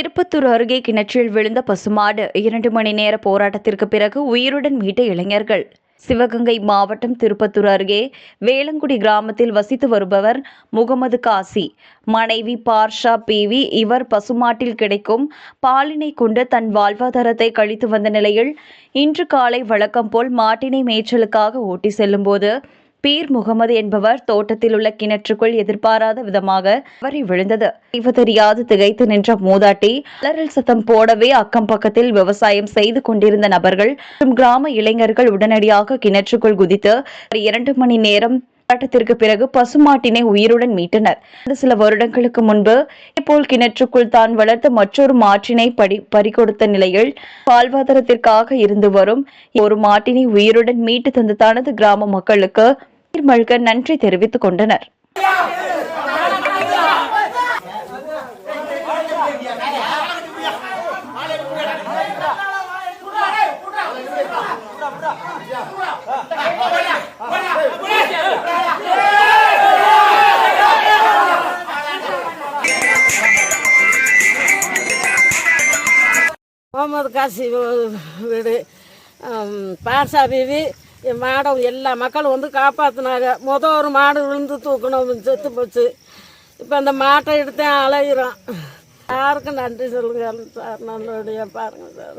திருப்பத்தூர் அருகே கிணற்றில் விழுந்த பசுமாடு இரண்டு மணி நேர போராட்டத்திற்கு பிறகு உயிருடன் மீட்ட இளைஞர்கள். சிவகங்கை மாவட்டம் திருப்பத்தூர் அருகே வேளங்குடி கிராமத்தில் வசித்து வருபவர் முகமது காசி. மனைவி பார்ஷா பிவி இவர் பசுமாட்டில் கிடைக்கும் பாலினை கொண்டு தன் வாழ்வாதாரத்தை கழித்து வந்த நிலையில் இன்று காலை வழக்கம் போல் மாட்டினை மேய்ச்சலுக்காக ஓட்டி செல்லும்போது பீர் முகமது என்பவர் தோட்டத்தில் உள்ள கிணற்றுக்குள் எதிர்பாராத விதமாக வரி விழுந்தது. தெரியாது திகைத்து நின்ற மூதாட்டி அலறல் சத்தம் போடவே அக்கம் பக்கத்தில் விவசாயம் செய்து கொண்டிருந்த நபர்கள் மற்றும் கிராம இளைஞர்கள் உடனடியாக கிணற்றுக்குள் குதித்து இரண்டு மணி நேரம் போராட்டத்திற்கு பிறகு பசுமாட்டினை உயிருடன் மீட்டனர். சில வருடங்களுக்கு முன்பு இதேபோல் கிணற்றுக்குள் தான் வளர்த்த மற்றொரு மாட்டினை படி பறிகொடுத்த நிலையில் வாழ்வாதாரத்திற்காக இருந்து வரும் ஒரு மாட்டினை உயிருடன் மீட்டு தந்த தனது கிராம மக்களுக்கு மல்க நன்றி தெரிவித்துக் கொண்டனர். முகமது காசி வீடு பாஷா பீவி பிவி என் மாடை எல்லா மக்களும் வந்து காப்பாற்றினாங்க மொதல் ஒரு மாடு விழுந்து தூக்கணும் செத்து போச்சு. இப்போ அந்த மாட்டை எடுத்தேன் அலையிறோம் யாருக்கும் நன்றி சொல்லுங்கள் சார். நல்லபடியாக பாருங்கள் சார்.